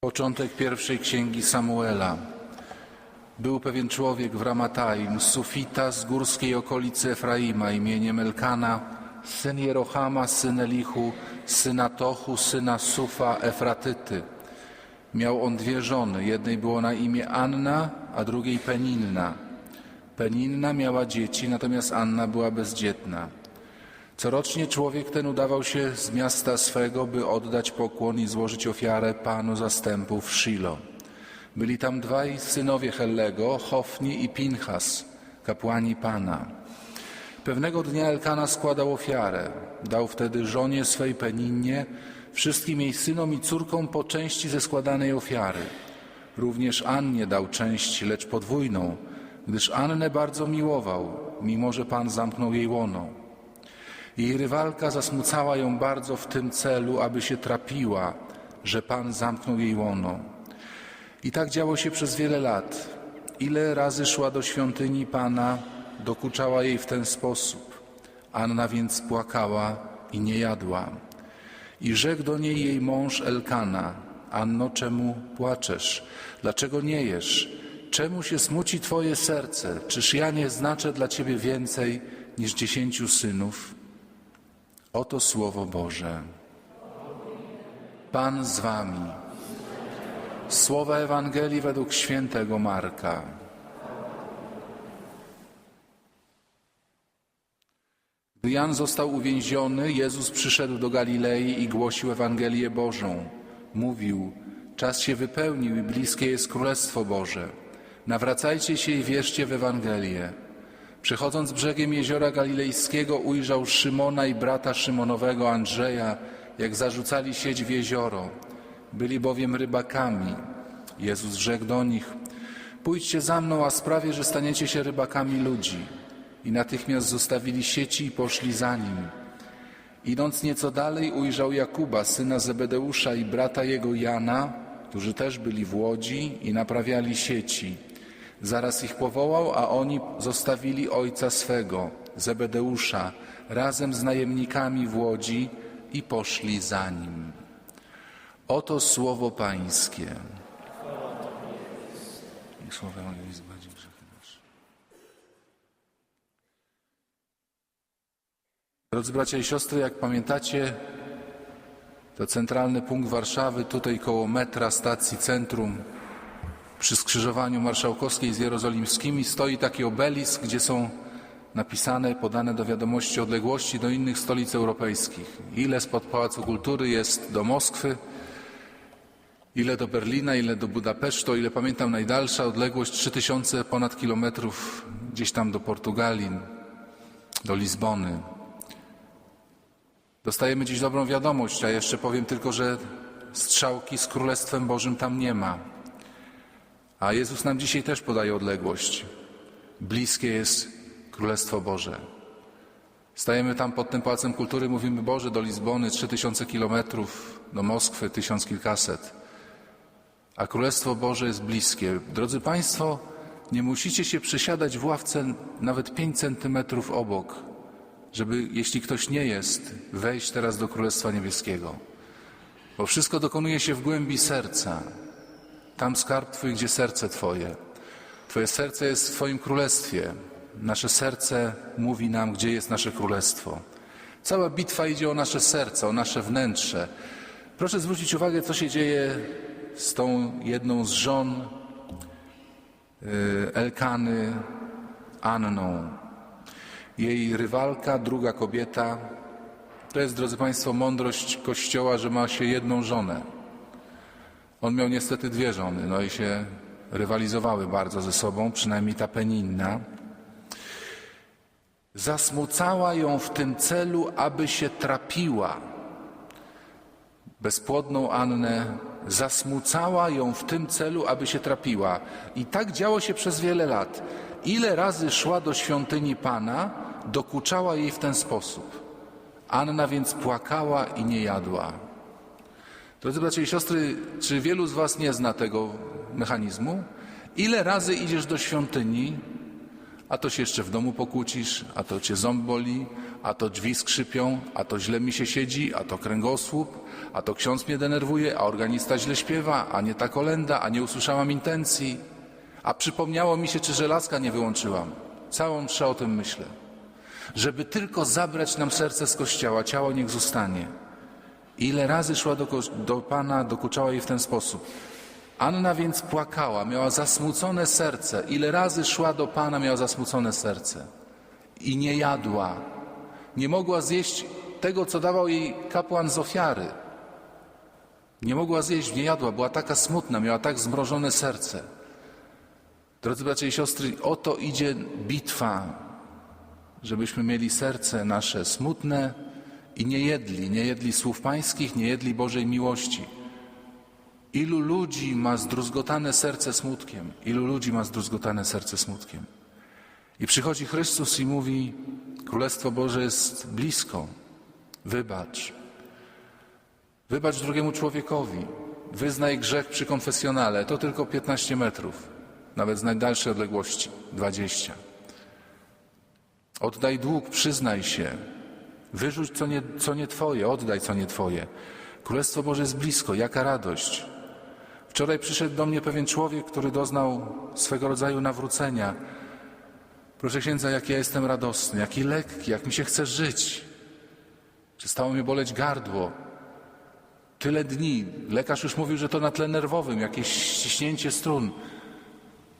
Początek pierwszej księgi Samuela. Był pewien człowiek w Ramataim, sufita z górskiej okolicy Efraima imieniem Elkana, syn Jerohama, syn Elichu, syna Tochu, syna Sufa, Efratyty. Miał on dwie żony, jednej było na imię Anna, a drugiej Peninna. Peninna miała dzieci, natomiast Anna była bezdzietna. Corocznie człowiek ten udawał się z miasta swego, by oddać pokłon i złożyć ofiarę Panu zastępów Shilo. Byli tam dwaj synowie Hellego, Hofni i Pinchas, kapłani Pana. Pewnego dnia Elkana składał ofiarę. Dał wtedy żonie swej Peninnie, wszystkim jej synom i córkom po części ze składanej ofiary. Również Annie dał część, lecz podwójną, gdyż Annę bardzo miłował, mimo że Pan zamknął jej łono. Jej rywalka zasmucała ją bardzo w tym celu, aby się trapiła, że Pan zamknął jej łono. I tak działo się przez wiele lat. Ile razy szła do świątyni Pana, dokuczała jej w ten sposób. Anna więc płakała i nie jadła. I rzekł do niej jej mąż Elkana, Anno, czemu płaczesz? Dlaczego nie jesz? Czemu się smuci twoje serce? Czyż ja nie znaczę dla ciebie więcej niż dziesięciu synów? Oto Słowo Boże. Pan z wami. Słowa Ewangelii według świętego Marka. Gdy Jan został uwięziony, Jezus przyszedł do Galilei i głosił Ewangelię Bożą. Mówił, czas się wypełnił i bliskie jest Królestwo Boże. Nawracajcie się i wierzcie w Ewangelię. Przechodząc brzegiem jeziora galilejskiego, ujrzał Szymona i brata Szymonowego Andrzeja, jak zarzucali sieć w jezioro. Byli bowiem rybakami. Jezus rzekł do nich: Pójdźcie za mną, a sprawię, że staniecie się rybakami ludzi. I natychmiast zostawili sieci i poszli za nim. Idąc nieco dalej, ujrzał Jakuba, syna Zebedeusza i brata jego Jana, którzy też byli w łodzi i naprawiali sieci. Zaraz ich powołał, a oni zostawili ojca swego, Zebedeusza, razem z najemnikami w łodzi i poszli za nim. Oto słowo Pańskie. Drodzy bracia i siostry, jak pamiętacie, to centralny punkt Warszawy, tutaj koło metra, stacji centrum, przy skrzyżowaniu marszałkowskiej z jerozolimskimi stoi taki obelisk, gdzie są napisane, podane do wiadomości odległości do innych stolic europejskich. Ile spod Pałacu Kultury jest do Moskwy, ile do Berlina, ile do Budapesztu, ile pamiętam najdalsza odległość 3000 ponad kilometrów gdzieś tam do Portugalii, do Lizbony. Dostajemy dziś dobrą wiadomość, a jeszcze powiem tylko, że strzałki z Królestwem Bożym tam nie ma. A Jezus nam dzisiaj też podaje odległość. Bliskie jest Królestwo Boże. Stajemy tam pod tym Pałacem Kultury, mówimy Boże, do Lizbony 3000 kilometrów, do Moskwy tysiąc kilkaset. A Królestwo Boże jest bliskie. Drodzy Państwo, nie musicie się przesiadać w ławce nawet 5 centymetrów obok, żeby, jeśli ktoś nie jest, wejść teraz do Królestwa Niebieskiego. Bo wszystko dokonuje się w głębi serca. Tam skarb Twój, gdzie serce Twoje. Twoje serce jest w Twoim królestwie. Nasze serce mówi nam, gdzie jest nasze królestwo. Cała bitwa idzie o nasze serce, o nasze wnętrze. Proszę zwrócić uwagę, co się dzieje z tą jedną z żon y, Elkany, Anną. Jej rywalka, druga kobieta. To jest, drodzy Państwo, mądrość Kościoła, że ma się jedną żonę. On miał niestety dwie żony, no i się rywalizowały bardzo ze sobą, przynajmniej ta Peninna. Zasmucała ją w tym celu, aby się trapiła. Bezpłodną Annę zasmucała ją w tym celu, aby się trapiła. I tak działo się przez wiele lat. Ile razy szła do świątyni Pana, dokuczała jej w ten sposób. Anna więc płakała i nie jadła. Drodzy bracia i siostry, czy wielu z Was nie zna tego mechanizmu? Ile razy idziesz do świątyni, A to się jeszcze w domu pokłócisz, a to cię ząb boli, a to drzwi skrzypią, a to źle mi się siedzi, a to kręgosłup, a to ksiądz mnie denerwuje, a organista źle śpiewa, a nie ta kolenda, a nie usłyszałam intencji, a przypomniało mi się, czy żelazka nie wyłączyłam. Całą mszę o tym myślę. Żeby tylko zabrać nam serce z kościoła, ciało niech zostanie. Ile razy szła do, do Pana, dokuczała jej w ten sposób. Anna więc płakała, miała zasmucone serce. Ile razy szła do Pana, miała zasmucone serce. I nie jadła. Nie mogła zjeść tego, co dawał jej kapłan z ofiary. Nie mogła zjeść, nie jadła, była taka smutna, miała tak zmrożone serce. Drodzy bracia i siostry, oto idzie bitwa, żebyśmy mieli serce nasze smutne i nie jedli, nie jedli słów pańskich, nie jedli Bożej miłości. Ilu ludzi ma zdruzgotane serce smutkiem? Ilu ludzi ma zdruzgotane serce smutkiem? I przychodzi Chrystus i mówi: Królestwo Boże jest blisko. Wybacz. Wybacz drugiemu człowiekowi. Wyznaj grzech przy konfesjonale. To tylko 15 metrów, nawet z najdalszej odległości 20. Oddaj dług, przyznaj się. Wyrzuć co nie, co nie Twoje, oddaj co nie Twoje. Królestwo Boże jest blisko, jaka radość. Wczoraj przyszedł do mnie pewien człowiek, który doznał swego rodzaju nawrócenia. Proszę księdza, jak ja jestem radosny, jaki lekki, jak mi się chce żyć. Przestało mnie boleć gardło. Tyle dni. Lekarz już mówił, że to na tle nerwowym, jakieś ściśnięcie strun.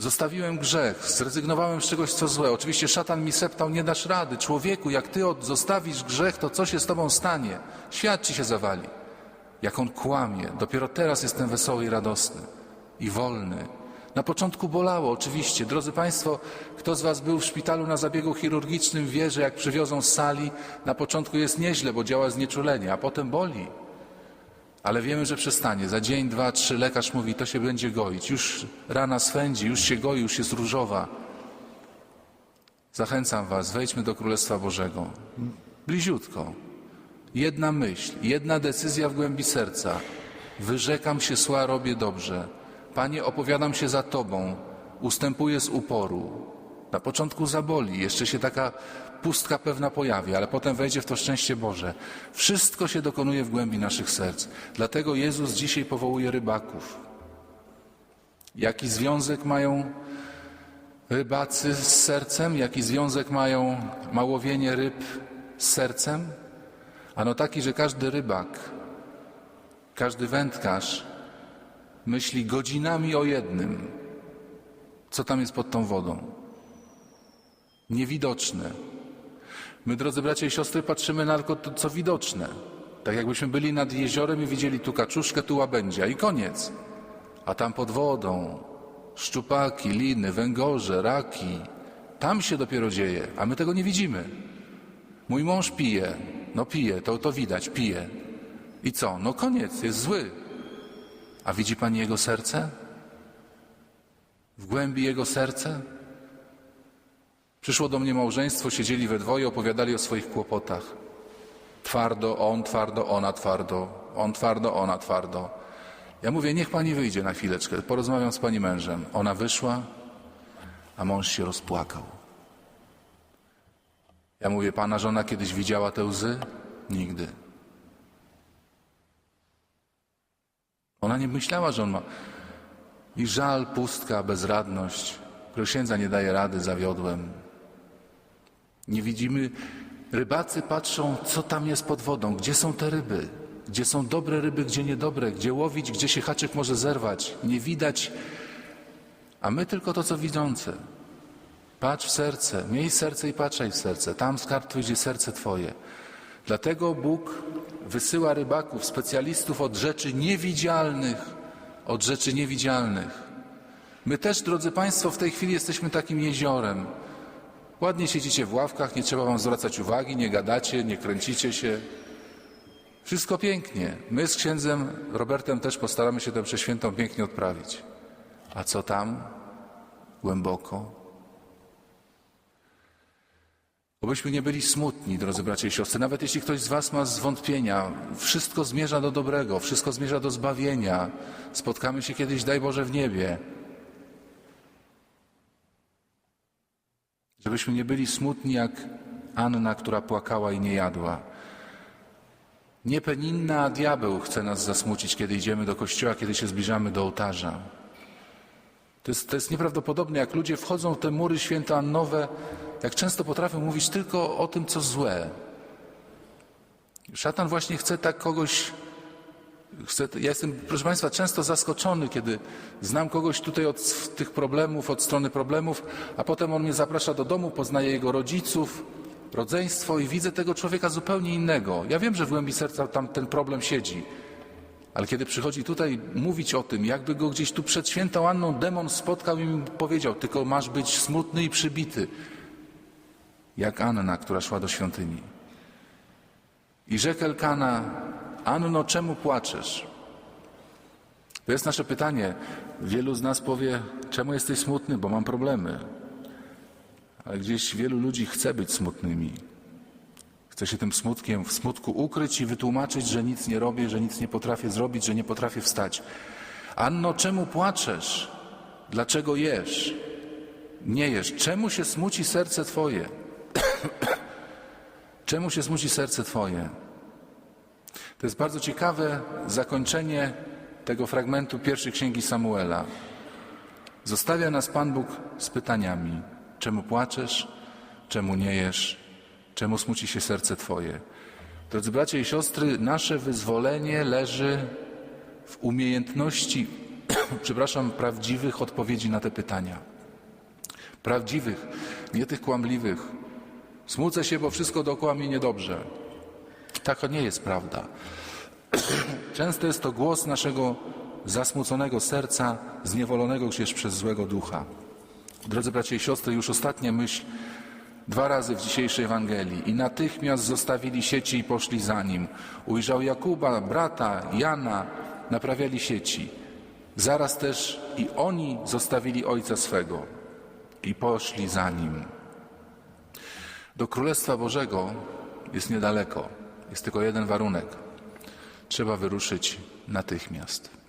Zostawiłem grzech, zrezygnowałem z czegoś, co złe. Oczywiście szatan mi septał, nie dasz rady. Człowieku, jak ty zostawisz grzech, to co się z tobą stanie? Świat ci się zawali. Jak on kłamie. Dopiero teraz jestem wesoły i radosny. I wolny. Na początku bolało, oczywiście. Drodzy Państwo, kto z Was był w szpitalu na zabiegu chirurgicznym, wie, że jak przywiozą z sali, na początku jest nieźle, bo działa znieczulenie, a potem boli. Ale wiemy, że przestanie. Za dzień, dwa, trzy lekarz mówi, to się będzie goić. Już rana swędzi, już się goi, już jest różowa. Zachęcam Was, wejdźmy do Królestwa Bożego. Bliziutko. Jedna myśl, jedna decyzja w głębi serca. Wyrzekam się zła, robię dobrze. Panie, opowiadam się za Tobą. Ustępuję z uporu. Na początku zaboli, jeszcze się taka pustka pewna pojawi, ale potem wejdzie w to szczęście Boże. Wszystko się dokonuje w głębi naszych serc. Dlatego Jezus dzisiaj powołuje rybaków. Jaki związek mają rybacy z sercem? Jaki związek mają małowienie ryb z sercem? Ano taki, że każdy rybak, każdy wędkarz myśli godzinami o jednym. Co tam jest pod tą wodą? Niewidoczne. My, drodzy bracia i siostry, patrzymy na tylko to, co widoczne. Tak jakbyśmy byli nad jeziorem i widzieli tu kaczuszkę, tu łabędzia i koniec. A tam pod wodą szczupaki, liny, węgorze, raki. Tam się dopiero dzieje, a my tego nie widzimy. Mój mąż pije. No pije, to, to widać, pije. I co? No koniec, jest zły. A widzi Pani jego serce? W głębi jego serce? Przyszło do mnie małżeństwo, siedzieli we dwoje, opowiadali o swoich kłopotach. Twardo, on twardo, ona twardo, on twardo, ona twardo. Ja mówię, niech pani wyjdzie na chwileczkę, porozmawiam z pani mężem. Ona wyszła, a mąż się rozpłakał. Ja mówię, pana żona kiedyś widziała te łzy? Nigdy. Ona nie myślała, że on ma. I żal, pustka, bezradność. Księdza nie daje rady, zawiodłem. Nie widzimy. Rybacy patrzą, co tam jest pod wodą, gdzie są te ryby, gdzie są dobre ryby, gdzie niedobre, gdzie łowić, gdzie się haczyk może zerwać. Nie widać, a my tylko to, co widzące. Patrz w serce, miej serce i patrzaj w serce. Tam skarb twój, gdzie serce twoje. Dlatego Bóg wysyła rybaków, specjalistów od rzeczy niewidzialnych, od rzeczy niewidzialnych. My też, drodzy Państwo, w tej chwili jesteśmy takim jeziorem. Ładnie siedzicie w ławkach, nie trzeba wam zwracać uwagi, nie gadacie, nie kręcicie się. Wszystko pięknie. My z księdzem Robertem też postaramy się tę przeświętą pięknie odprawić. A co tam? Głęboko. Obyśmy nie byli smutni, drodzy bracia i siostry. Nawet jeśli ktoś z Was ma zwątpienia, wszystko zmierza do dobrego, wszystko zmierza do zbawienia. Spotkamy się kiedyś, daj Boże, w niebie. Żebyśmy nie byli smutni jak Anna, która płakała i nie jadła. Nie Peninna, a diabeł chce nas zasmucić, kiedy idziemy do kościoła, kiedy się zbliżamy do ołtarza. To jest, to jest nieprawdopodobne, jak ludzie wchodzą w te mury świętoannowe, jak często potrafią mówić tylko o tym, co złe. Szatan właśnie chce tak kogoś. Chce, ja jestem, proszę Państwa, często zaskoczony, kiedy znam kogoś tutaj od tych problemów, od strony problemów, a potem on mnie zaprasza do domu, poznaję jego rodziców, rodzeństwo i widzę tego człowieka zupełnie innego. Ja wiem, że w głębi serca tam ten problem siedzi, ale kiedy przychodzi tutaj mówić o tym, jakby go gdzieś tu przed świętą Anną demon spotkał i mi powiedział, tylko masz być smutny i przybity, jak Anna, która szła do świątyni. I rzekł Elkana, Anno, czemu płaczesz? To jest nasze pytanie. Wielu z nas powie, czemu jesteś smutny, bo mam problemy. Ale gdzieś wielu ludzi chce być smutnymi. Chce się tym smutkiem w smutku ukryć i wytłumaczyć, że nic nie robię, że nic nie potrafię zrobić, że nie potrafię wstać. Anno, czemu płaczesz? Dlaczego jesz? Nie jesz. Czemu się smuci serce Twoje? Czemu się smuci serce Twoje? To jest bardzo ciekawe zakończenie tego fragmentu pierwszej księgi Samuela. Zostawia nas Pan Bóg z pytaniami: czemu płaczesz, czemu nie jesz, czemu smuci się serce Twoje? Drodzy bracia i siostry, nasze wyzwolenie leży w umiejętności, przepraszam, prawdziwych odpowiedzi na te pytania. Prawdziwych, nie tych kłamliwych. Smucę się, bo wszystko dookoła mnie niedobrze. Taka nie jest prawda. Często jest to głos naszego zasmuconego serca, zniewolonego gdzieś przez złego ducha. Drodzy bracia i siostry, już ostatnia myśl dwa razy w dzisiejszej Ewangelii. I natychmiast zostawili sieci i poszli za nim. Ujrzał Jakuba, brata, Jana, naprawiali sieci. Zaraz też i oni zostawili ojca swego i poszli za nim. Do Królestwa Bożego jest niedaleko. Jest tylko jeden warunek. Trzeba wyruszyć natychmiast.